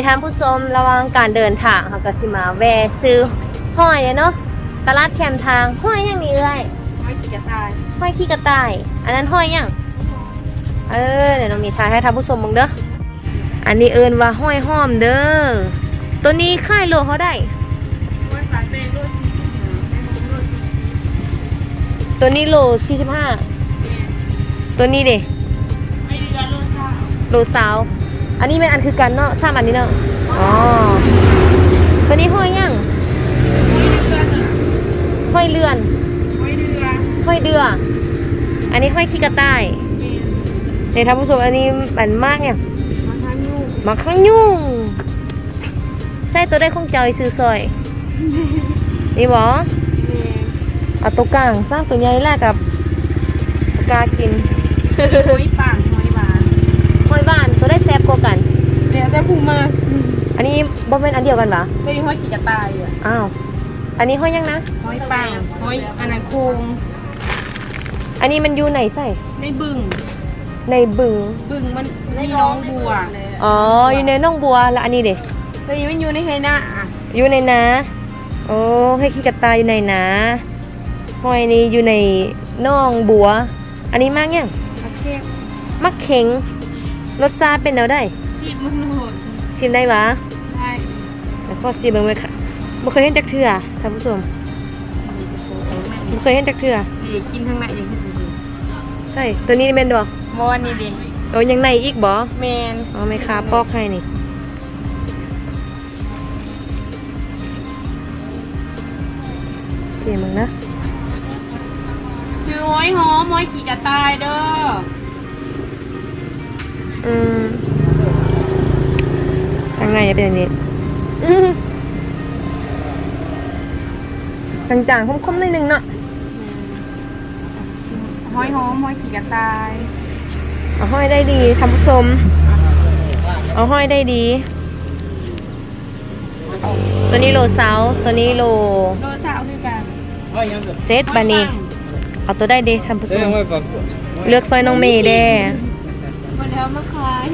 ที่ท่านผู้ชมระหวังการเดินทางเขาก็สิมาแวะซื้อห้อยอะเนาะตลาดแคมทางห้อยอย่างนี้เอ้ยไม่ขี่กระต่ายห้อยขี้กระต่าย อันนั้นห้อยอย่างเออเดี๋ยวน้องมีทายให้ท่านผู้ชมมึงเด้ออันนี้เอินว่าห้อยห้อมเด้อตัวนี้ค่ายโลเขาได้ไม่ขายเป็นรถสี่สิบหาเป็นรถสี่สิบตัวนี้โล45ตัวนี้เด้ไม่เรือรถข้าวโลซาว อันนี้เป็นอันคือกันเนาะสามอันนี้เนาะอ๋อตัวนี้ห้อยอย่างไม่เรือน่ะห้อยเลื่อนไม่เรือห้อยเดือ อันนี้ห้อยขี้กระต่ายในท่านผู้ชมอันนี้อันมากเนี่ยมาทางยูมาข้างยุ่งใช่ตัวได้คงเจอยซื้อซอยนี่บอแม่เอาตัวกลางสร้างตัวใหญ่แรกกับปากกากินหอยป่างหอยหวาน ห้อย บ้านตัวได้แซบกว่ากันเดี๋ยวแต่ผู้มาอันนี้บ่เป็นอันเดียวกันปะตัวนี้หอยขี่กระต่ายอะอ้าวอันนี้ห้อยยังนะหอยป่างหอยอันนั้นโคงอันนี้มันอยู่ไหนใส่ในบึงในบึงบึงมันมีน้องบัวอ๋ออยู่ในน่องบัวแล้วอันนี้เด็ตัวนี้มันอยู่ในไฮน่าอะอยู่ในนาโอ้ให้ขี้กระตายอยู่ในนาห้อยนี้อยู่ในน่องบัว อันนี้มากยังโอเคมักเข็ง รสชาติเป็นแนวได้จีบมันโหดชิมได้ปะได้แล้วก็ซีเบิ้งไว้ค่ะบ่เคยเห็นจักเทื่อท่านผู้ชมบ่เคยเห็นจักเทื่อเดี๋ยวกินทั้งในอย่างที่สุดใช่ตัวนี้แม่นบ่ๆมอวันนี้เด็กโอ้ยังในอีกบ่แมนเอาไม่ค้าปอกให้นี่ชิมมึงนะชื่อหอยหอมหอยขี่กระต่ายเด้อ อืมข้างในจะเป็นอย่างนี้อื้อจางๆคมๆหนิดนึงเนาะหอยหอมหอยขี่กระต่ายเอาห้อยได้ดีทำผู้ชมเอาห้อยได้ดี ตัวนี้โลเซาตัวนี้โลโลสาวคือกันเซตบานีเอาตัวได้ดีทำผู้ชม Đây không phải เลือกซอยน้องเมย์แด้ มาแล้วมาขาย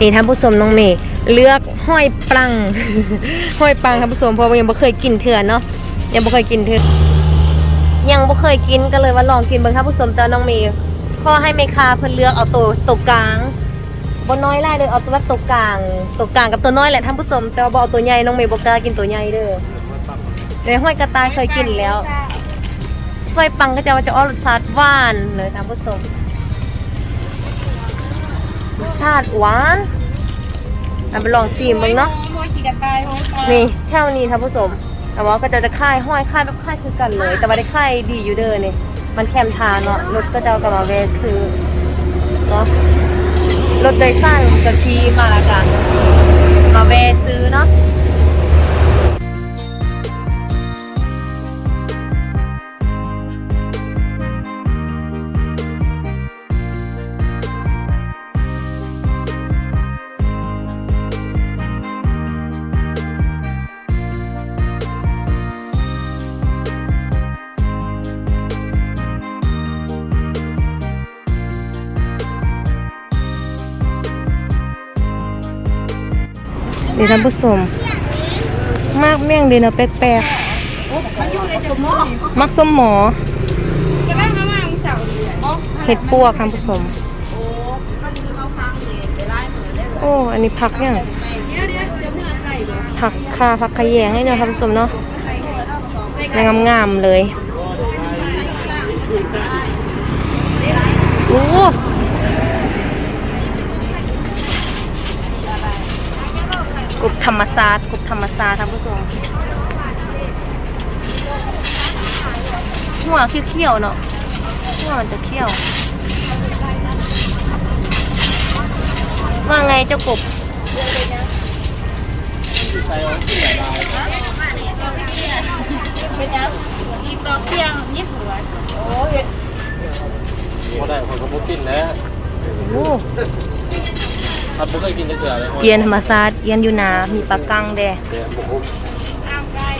นี่ท่านผู้ชมน้องเมย์เลือกห้อยปัง ห้อยปังท่านผู้ชมเพราะว่ายังบ่เคยกินเถื่อนเนาะยังบ่เคยกินเถื่อนยังบ่เคยกินก็เลยว่าลองกินเบิ่งท่านผู้ชมแต่น้องเมย์พอให้เมคาเพิ่นเลือกเอาตัวตัวกลางบ่น้อยไล่เลยเอาตัวตัวกลางตัวกลางกับตัวน้อยแหละท่านผู้ชมแต่ว่าบ่เอาตัวใหญ่น้องเมย์บ่กล้ากินตัวใหญ่เด้อในห้อยกระต่ายเคยกินแล้วห้อยปังก็จะว่าจะออกรสชาติหวานเลยท่านผู้ชม ชาติหวานเอาไปลองชิมมึงเนาะหอยขี่กระต่ายหอยปลานี่แถวนี้ท่านผู้ชมแต่ว่าก็จะจะค่ายห้อยค่ายแบบค่ายคือกันเลย แต่ว่าได้ค่ายดีอยู่เด้อนี่มันแคมทางเนาะรถก็จะเอากลับมาเวซื้อเนาะรถโดยสารกับทีมาละกันมาเวซื้อเนาะ นี่ท่านผู้ชมมากเมี่ยงดีเนาะแปลกมันอยู่ในจมูกๆมักสมหมอเห็ดปวกท่านผู้ชมโอ้มันคือข้าวฟ่างเลยไร้เหมือนเด้โอ้อันนี้ผักเนี่ยผักคาผักขยงให้เนาะท่านผู้ชมเนาะใส่หัวเราสองงามๆเลยโอ้ ธรรมศาสตร์กบธรรมศาสตร์ท่านผู้ชมหัวเขี้ยวๆเนาะหัวมันจะเขี้ยว ว่าไงเจ้ากบเป็นยังอีต่อเที่ยงยี่หัว Có đại khỏi có bút tin đấy โอ้ Thật bút cây tin được rồi เอียนธรรมศาสตร์เอียนอยู่นามีปลากังแด Để bút bút ตามใกล้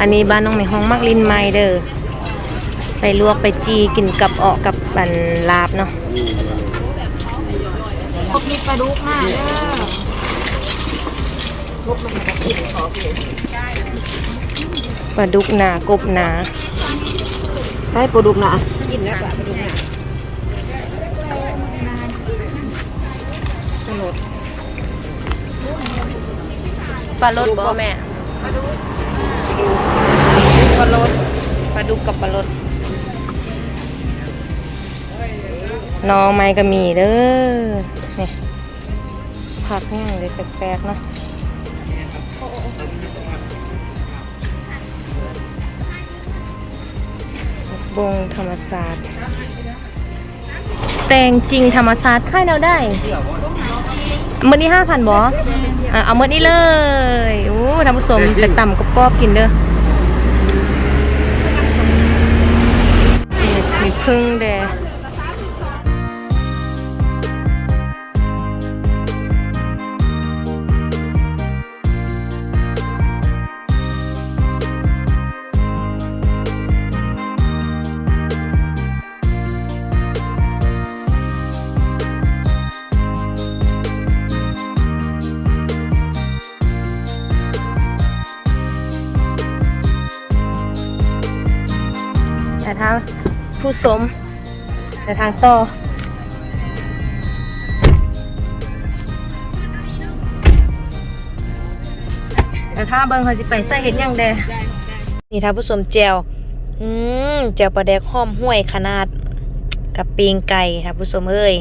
อันนี้บ้านน้องไม่ห้องมักลินไมเด้อไปลวกไปจีกินกับออกกับบันลาบเนาะพวกนี้ปลาดุกหน้าเด้อปลาดุกหนากบหนา ให้ปลาดุกหนากินแล้วปลาดุกหนาปลารสบ่แม่ปลาดุกปลารสปลาดุกกับปลารสน้องไม้ก็มีเด้อนี่ผักย่างเลยแปลกๆเนาะ บงธรรมศาสตร์แตงจริงธรรมศาสตร์ค่ายเราได้เมื่อนี้ห้าพันบออะเอามื้อนี้เลยโอ้ทำผสมแต่ต่ำก็กรอบกินเด้อ แต่ทางผู้สม แต่ทางต่อแต่ถ้าเบิ้งเขาจะไปใส่เห็ดยังแดนี่ท่านผู้ชมแจวอืมแจวปลาแดกหอมห้วยขนาด กับปีงไก่ท่านผู้ชมเอ้ย